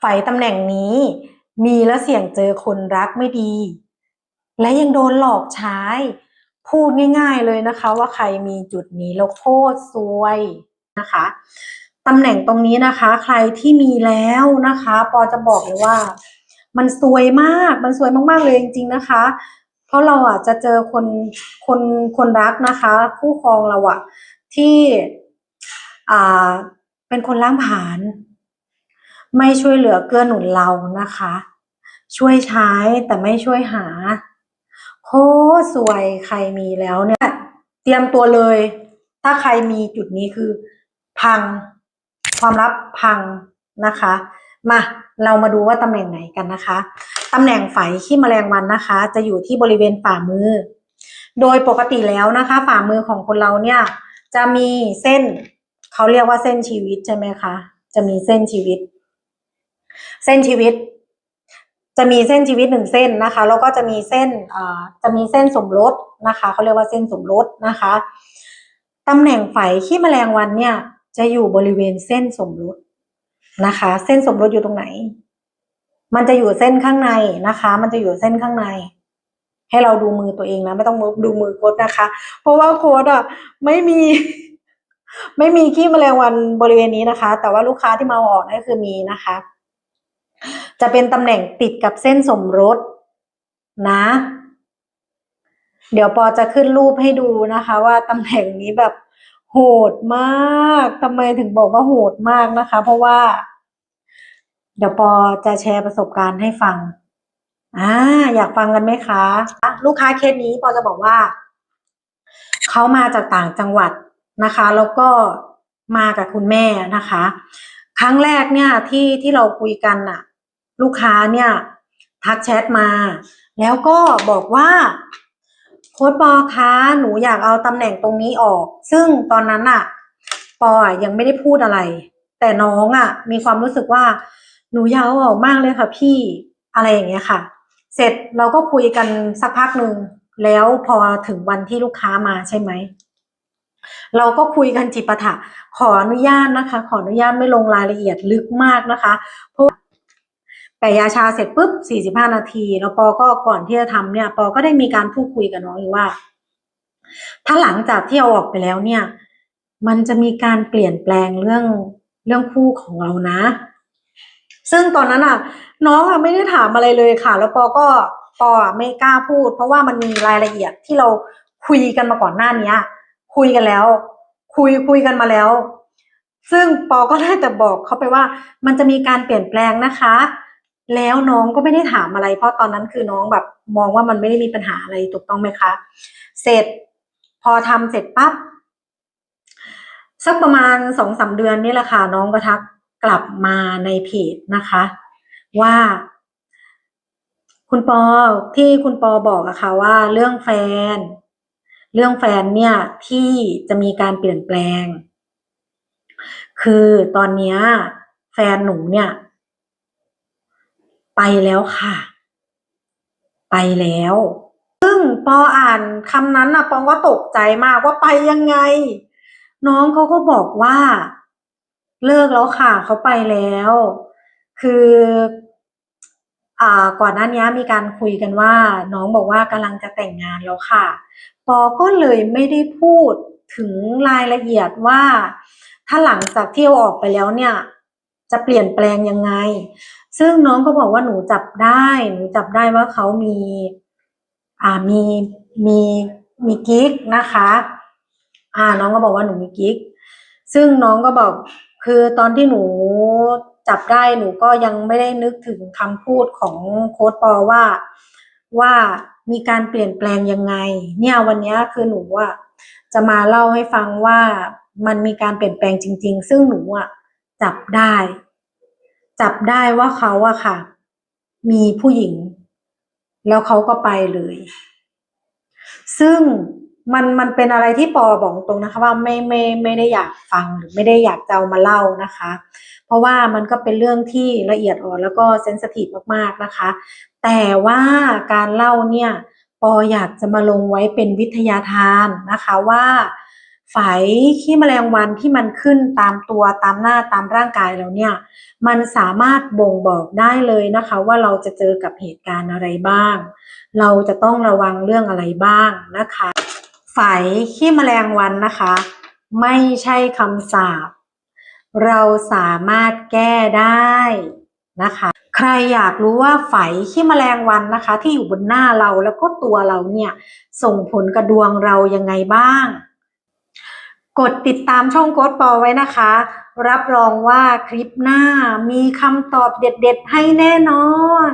ไฝตำแหน่งนี้ มีแล้วเสี่ยงเจอคนรักไม่ดี และยังโดนหลอกใช้ พูดง่าย ๆเลยนะคะ ว่าใครมีจุดนี้แล้วโคตรซวยนะคะตำแหน่งตรงนี้นะคะ ใครที่มีแล้วนะคะ ปอจะบอกเลยว่า มันซวยมากมันซวยมากๆเลยจริง ๆนะคะ เพราะเราอะจะเจอคนคนคนรักนะคะ คู่ครองเราอะที่อ่าเป็นคนล้างผาญ ไม่ช่วยเหลือเกื้อหนุนเรานะคะ ช่วยใช้แต่ไม่ช่วยหาโคสวยใครมีแล้วเนี่ย เตรียมตัวเลย ถ้าใครมีจุดนี้คือ พัง ความลับพังนะคะ มาเรามาดูว่าตำแหน่งไหนกันนะคะ ตำแหน่งไฝขี้แมลงวันนะคะ จะอยู่ที่บริเวณฝ่ามือ โดยปกติแล้วนะคะ ฝ่ามือของคนเราเนี่ย จะมีเส้น เขาเรียกว่าเส้นชีวิตใช่ไหมคะ จะมีเส้นชีวิต เส้นชีวิต จะมีเส้นชีวิตหนึ่งเส้นนะคะ แล้วก็จะมีเส้นจะมีเส้นสมรสนะคะเขาเรียกว่าเส้นสมรสนะคะตำแหน่งไฝขี้แมลงวันเนี่ย จะอยู่บริเวณเส้นสมรสนะคะ เส้นสมรสอยู่ตรงไหน มันจะอยู่เส้นข้างในนะคะ มันจะอยู่เส้นข้างใน ให้เราดูมือตัวเองนะ ไม่ต้องดูมือโค้ดนะคะ เพราะว่าโค้ดอะไม่มีไม่มีขี้แมลงวันบริเวณนี้นะคะ แต่ว่าลูกค้าที่มาอาออกนั่นคือมีนะคะ จะเป็นตำแหน่งติดกับเส้นสมรสนะ เดี๋ยวปอจะขึ้นรูปให้ดูนะคะ ว่าตำแหน่งนี้แบบโหดมากทำไมถึงบอกว่าโหดมากนะคะ เพราะว่า เดี๋ยวปอจะแชร์ประสบการณ์ให้ฟังอ่าอยากฟังกันไหมคะ ลูกค้าเคสนี้ปอจะบอกว่าเขามาจากต่างจังหวัดนะคะ แล้วก็มากับคุณแม่นะคะ ครั้งแรกเนี่ยที่ที่เราคุยกันน่ะ ลูกค้าเนี่ยทักแชทมา แล้วก็บอกว่าโค้ดปอคะหนูอยากเอาตำแหน่งตรงนี้ออก ซึ่งตอนนั้นน่ะปอยังไม่ได้พูดอะไร แต่น้องอะมีความรู้สึกว่าหนูอยากเอาออกมากเลยค่ะพี่อะไรอย่างเงี้ยค่ะ เสร็จเราก็คุยกันสักพักหนึ่งแล้วพอถึงวันที่ลูกค้ามาใช่ไหมเราก็คุยกันจิปาถะขออนุญาตนะคะ ขออนุญาตไม่ลงรายละเอียดลึกมากนะคะเพราะ แปะยาชาเสร็จปุ๊บ45นาที แล้วปอก็ก่อนที่จะทำเนี่ย ปอก็ได้มีการพูดคุยกับน้องอยู่ว่า ถ้าหลังจากที่เอาออกไปแล้วเนี่ย มันจะมีการเปลี่ยนแปลงเรื่องเรื่องคู่ของเรานะ ซึ่งตอนนั้นอะ น้องอะไม่ได้ถามอะไรเลยค่ะ แล้วปอก็ปอไม่กล้าพูด เพราะว่ามันมีรายละเอียดที่เราคุยกันมาก่อนหน้านี้คุยกันแล้ว คุยคุยกันมาแล้ว ซึ่งปอก็ได้แต่บอกเขาไปว่า มันจะมีการเปลี่ยนแปลงนะคะ แล้วน้องก็ไม่ได้ถามอะไร เพราะตอนนั้นคือน้องแบบมองว่ามันไม่ได้มีปัญหาอะไรถูกต้องไหมคะ เสร็จพอทำเสร็จปั๊บสักประมาณสองสามเดือนนี่แหละค่ะน้องก็ทักกลับมาในเพจนะคะ ว่า คุณปอที่คุณปอบอกอะค่ะว่าเรื่องแฟน เรื่องแฟนเนี่ยที่จะมีการเปลี่ยนแปลง คือตอนนี้แฟนหนูเนี่ย ไปแล้วค่ะ ไปแล้ว ซึ่งปออ่านคำนั้นนะปองก็ตกใจมากว่าไปยังไง น้องเขาก็บอกว่า เลิกแล้วค่ะเขาไปแล้ว คือ อ่าก่อนหน้านี้มีการคุยกันว่า น้องบอกว่ากำลังจะแต่งงานแล้วค่ะ ปอก็เลยไม่ได้พูดถึงรายละเอียดว่า ถ้าหลังจากที่เอาออกไปแล้วเนี่ย จะเปลี่ยนแปลงยังไง ซึ่งน้องก็บอกว่าหนูจับได้ หนูจับได้ว่าเขามีอ่ามีมีมีกิ๊กนะคะ อ่าน้องก็บอกว่าหนูมีกิ๊ก ซึ่งน้องก็บอกคือตอนที่หนูจับได้หนูก็ยังไม่ได้นึกถึงคำพูดของโค้ดปอว่าว่ามีการเปลี่ยนแปลงยังไง เนี่ยวันนี้คือหนูอะจะมาเล่าให้ฟังว่ามันมีการเปลี่ยนแปลงจริง ๆ ซึ่งหนูอะ จับได้ จับได้ว่าเขาอะค่ะ มีผู้หญิง แล้วเขาก็ไปเลย ซึ่งมันมันเป็นอะไรที่ปอบอกตรงนะคะว่าไม่ไม่ไม่ได้อยากฟังหรือไม่ได้อยากจะเอามาเล่านะคะ เพราะว่ามันก็เป็นเรื่องที่ละเอียดอ่อนแล้วก็เซนสทีฟมากๆนะคะ แต่ว่าการเล่าเนี่ยปออยากจะมาลงไว้เป็นวิทยาทานนะคะว่า ไฝขี้แมลงวันที่มันขึ้นตามตัวตามหน้าตามร่างกายเราเนี่ย มันสามารถบ่งบอกได้เลยนะคะ ว่าเราจะเจอกับเหตุการณ์อะไรบ้าง เราจะต้องระวังเรื่องอะไรบ้างนะคะไฝขี้แมลงวันนะคะ ไม่ใช่คำสาปเราสามารถแก้ได้นะคะ ใครอยากรู้ว่าไฝขี้แมลงวันนะคะ ที่อยู่บนหน้าเราแล้วก็ตัวเราเนี่ยส่งผลกระดวงเรายังไงบ้าง กดติดตามช่องโค้ดปอไว้นะคะ รับรองว่าคลิปหน้ามีคำตอบเด็ดๆให้แน่นอน